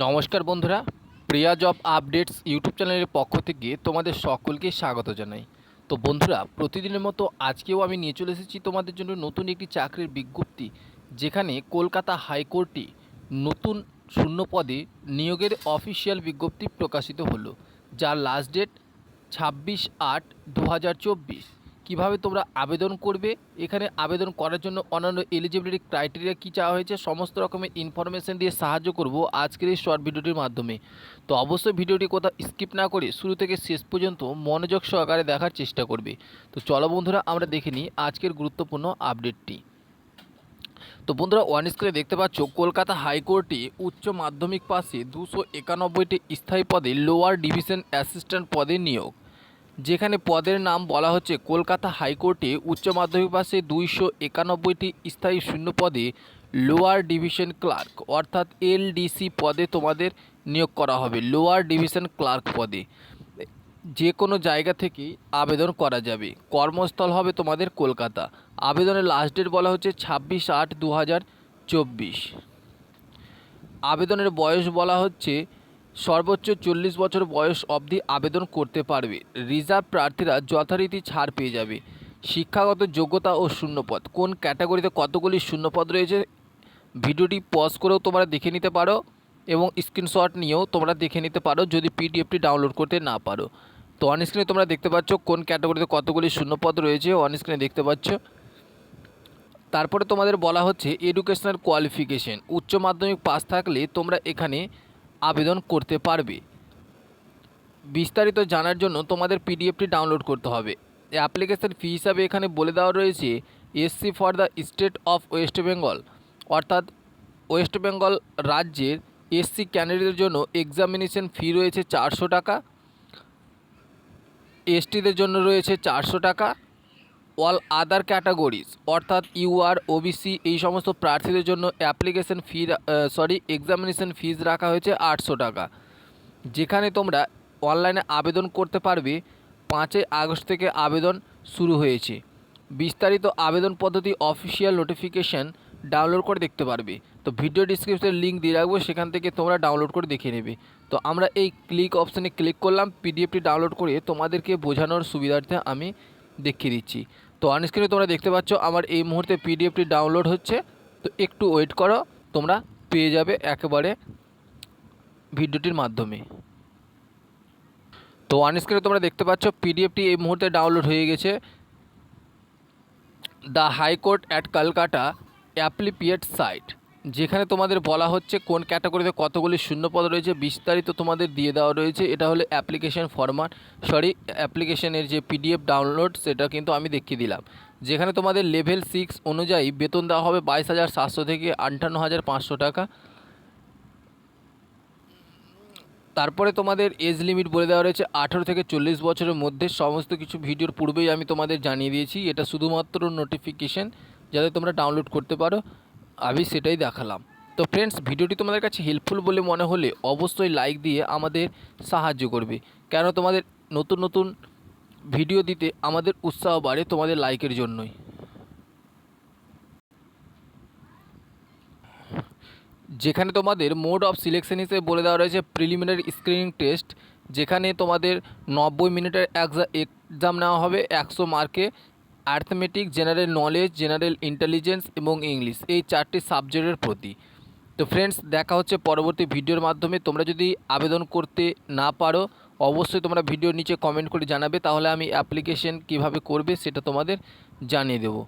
নমস্কার বন্ধুরা, প্রিয়া job updates YouTube চ্যানেলের পক্ষ থেকে তোমাদের সকলকে স্বাগত জানাই। তো বন্ধুরা, প্রতিদিনের মতো আজকেও আমি নিয়ে চলে এসেছি তোমাদের জন্য নতুন একটি চাকরির বিজ্ঞপ্তি, যেখানে কলকাতা হাইকোর্টে নতুন শূন্য পদে নিয়োগের অফিসিয়াল বিজ্ঞপ্তি প্রকাশিত হলো, যার লাস্ট ডেট ছাব্বিশ আট দু কীভাবে তোমরা আবেদন করবে? এখানে আবেদন করার জন্য অন্যান্য এলিজিবিলিটি ক্রাইটেরিয়া কী চাওয়া হয়েছে? সমস্ত রকমের ইনফরমেশন দিয়ে সাহায্য করব আজকের এই শর্ট ভিডিওটির মাধ্যমে। তো অবশ্যই ভিডিওটি কোথাও স্কিপ না করে শুরু থেকে শেষ পর্যন্ত মনোযোগ সহকারে দেখার চেষ্টা করবে। তো চলো বন্ধুরা, আমরা দেখে নিই আজকের গুরুত্বপূর্ণ আপডেটটি তো বন্ধুরা ওয়ান স্ক্রিনে দেখতে পাচ্ছ, কলকাতা হাইকোর্টে উচ্চ মাধ্যমিক পাশে দুশো একানব্বইটি স্থায়ী পদে লোয়ার ডিভিশন অ্যাসিস্ট্যান্ট পদে নিয়োগ। যেখানে পদের নাম বলা হচ্ছে কলকাতা হাইকোর্টে উচ্চ মাধ্যমিক পাশে দুইশো একানব্বইটি স্থায়ী শূন্য পদে লোয়ার ডিভিশন ক্লার্ক, অর্থাৎ এলডিসি পদে তোমাদের নিয়োগ করা হবে, লোয়ার ডিভিশন ক্লার্ক পদে। যে কোনো জায়গা থেকেই আবেদন করা যাবে। কর্মস্থল হবে তোমাদের কলকাতা। আবেদনের লাস্ট ডেট বলা হচ্ছে ছাব্বিশ আট দু আবেদনের বয়স বলা হচ্ছে সর্বোচ্চ চল্লিশ বছর বয়স অবধি আবেদন করতে পারবে। রিজার্ভ প্রার্থীরা যথারীতি ছাড় পেয়ে যাবে। শিক্ষাগত যোগ্যতা ও শূন্যপদ। কোন ক্যাটাগরিতে কতগুলি শূন্যপদ রয়েছে? ভিডিওটি পজ করেও তোমরা দেখে নিতে পারো এবং স্ক্রিনশট নিয়েও তোমরা দেখে নিতে পারো যদি পিডিএফটি ডাউনলোড করতে না পারো। তো অন স্ক্রিনে তোমরা দেখতে পাচ্ছ কোন ক্যাটাগরিতে কতগুলি শূন্যপদ রয়েছে অন স্ক্রিনে দেখতে পাচ্ছ। তারপরে তোমাদের বলা হচ্ছে এডুকেশনাল কোয়ালিফিকেশন উচ্চ মাধ্যমিক পাস থাকলে তোমরা এখানে আবেদন করতে পারবে। বিস্তারিত জানার জন্য তোমাদের পিডিএফটি ডাউনলোড করতে হবে। অ্যাপ্লিকেশন ফি হিসাবে এখানে বলে দেওয়া রয়েছে, SC for the state of West Bengal, অর্থাৎ ওয়েস্ট বেঙ্গল রাজ্যের এসসি ক্যান্ডিডেটের জন্য এক্সামিনেশন ফি রয়েছে চারশো টাকা, এসটিদের জন্য রয়েছে চারশো টাকা অল আদার ক্যাটাগরিজ অর্থাৎ ইউআর ওবিসি এই সমস্ত প্রার্থীদের জন্য application fee sorry examination fees রাখা হয়েছে আটশো টাকা। যেখানে তোমরা অনলাইনে আবেদন করতে পারবে, পাঁচই আগস্ট থেকে আবেদন শুরু হয়েছে। বিস্তারিত আবেদন পদ্ধতি অফিসিয়াল নোটিফিকেশান ডাউনলোড করে দেখতে পারবে। তো ভিডিও ডিসক্রিপশনের লিঙ্ক দিয়ে রাখব, সেখান থেকে তোমরা ডাউনলোড করে দেখে নেবে। তো আমরা এই ক্লিক অপশানে ক্লিক করলাম পিডিএফটি ডাউনলোড করে তোমাদেরকে বোঝানোর সুবিধার্থে আমি দেখিয়ে দিচ্ছি। তো অনস্ক্রিনে তোমরা দেখতে পাচ্ছ আমার এই মুহূর্তে পিডিএফটি ডাউনলোড হচ্ছে। তো একটু ওয়েট করো, তোমরা পেয়ে যাবে একেবারে ভিডিওটির মাধ্যমে। তো অনস্ক্রিনে তোমরা দেখতে পাচ্ছ পিডিএফটি এই মুহূর্তে ডাউনলোড হয়ে গেছে। The high court at Kolkata appellate site যেখানে তোমাদের বলা হচ্ছে কোন ক্যাটাগরিতে কতগুলি শূন্যপদ রয়েছে, বিস্তারিত তোমাদের দিয়ে দেওয়া রয়েছে। এটা হলো অ্যাপ্লিকেশন ফরম্যাট। সরি, অ্যাপ্লিকেশনের যে পিডিএফ ডাউনলোড, সেটা কিন্তু আমি দেখিয়ে দিলাম। যেখানে তোমাদের লেভেল সিক্স অনুযায়ী বেতন দেওয়া হবে বাইশ হাজার সাতশো থেকে আটান্ন হাজার পাঁচশো টাকা। তারপরে তোমাদের এজ লিমিট বলে দেওয়া রয়েছে, আঠেরো থেকে চল্লিশ বছরের মধ্যে। সমস্ত কিছু ভিডিওর পূর্বেই আমি তোমাদের জানিয়ে দিয়েছি। এটা শুধুমাত্র নোটিফিকেশন যাতে তোমরা ডাউনলোড করতে পারো। আমি সেটাই দেখালাম। তো ফ্রেন্ডস ভিডিওটি তোমাদের কাছে হেল্পফুল বলে মনে হলে অবশ্যই লাইক দিয়ে আমাদের সাহায্য করবে। কেন তোমাদের নতুন নতুন ভিডিও দিতে আমাদের উৎসাহ বাড়ে তোমাদের লাইকের জন্যই। যেখানে তোমাদের মোড অফ সিলেকশন হিসেবে বলে দেওয়া রয়েছে প্রিলিমিনারি স্ক্রিনিং টেস্ট যেখানে তোমাদের নব্বই মিনিটের এক্সাম নেওয়া হবে, একশো মার্কে arithmetic general knowledge general intelligence এবং ইংলিশ এই চারটি সাবজেক্টের প্রতি। তো ফ্রেন্ডস দেখা হচ্ছে পরবর্তী ভিডিওর মাধ্যমে। তোমরা যদি আবেদন করতে না পারো, অবশ্যই তোমরা ভিডিওর নিচে কমেন্ট করে জানাবে। তাহলে আমি অ্যাপ্লিকেশন কীভাবে করবে সেটা তোমাদের জানিয়ে দেবো।